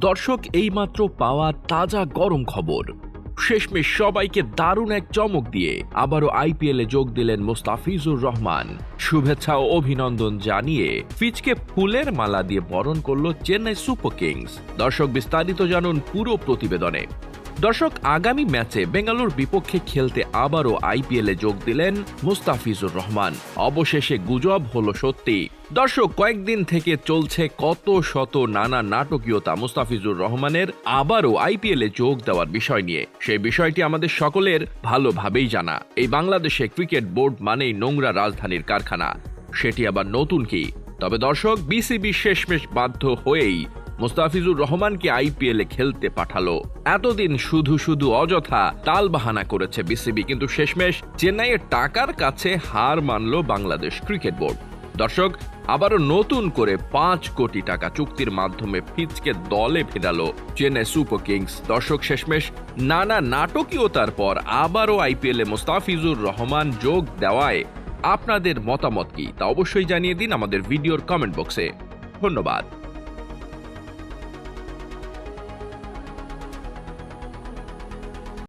দর্শক এইমাত্র পাওয়া তাজা গরম খবর। শেষমেশ সবাইকে দারুণ এক চমক দিয়ে আবারও আইপিএলে যোগ দিলেন মোস্তাফিজুর রহমান। শুভেচ্ছা ও অভিনন্দন জানিয়ে ফিচকে ফুলের মালা দিয়ে বরণ করল চেন্নাই সুপার কিংস। দর্শক বিস্তারিত জানুন পুরো প্রতিবেদনে। দর্শক, আগামী ম্যাচে বেঙ্গালুর বিপক্ষে খেলতে আবারও আইপিএলে যোগ দিলেন মুস্তাফিজুর রহমান। অবশেষে গুজব হলো সত্যি। দর্শক, কয়েকদিন থেকে চলছে কত শত নানা নাটকীয়তা মুস্তাফিজুর রহমানের আবারও আইপিএলে যোগ দেওয়ার বিষয় নিয়ে। সেই বিষয়টি আমাদের সকলের ভালোভাবেই জানা। এই বাংলাদেশে ক্রিকেট বোর্ড মানেই নোংরা রাজধানীর কারখানা। সেটি আবার নতুন কি? তবে দর্শক, বিসিবি শেষমেশ বাধ্য হয়েই মুস্তাফিজুর রহমানকে আইপিএলে খেলতে পাঠালো। এতদিন শুধু শুধু অযথা টালবাহানা করেছে বিসিবি, কিন্তু শেষমেশ চেন্নাইয়ের টাকার কাছে হার মানল বাংলাদেশ ক্রিকেট বোর্ড। দর্শক, আবারও নতুন করে পাঁচ কোটি টাকা চুক্তির মাধ্যমে ফিচকে দলে ফেরালো চেন্নাই সুপার কিংস। দর্শক, শেষমেশ নানা নাটকীয়তার পর আবারও আইপিএলে মোস্তাফিজুর রহমান যোগ দেওয়ায় আপনাদের মতামত কি? তা অবশ্যই জানিয়ে দিন আমাদের ভিডিওর কমেন্ট বক্সে। ধন্যবাদ।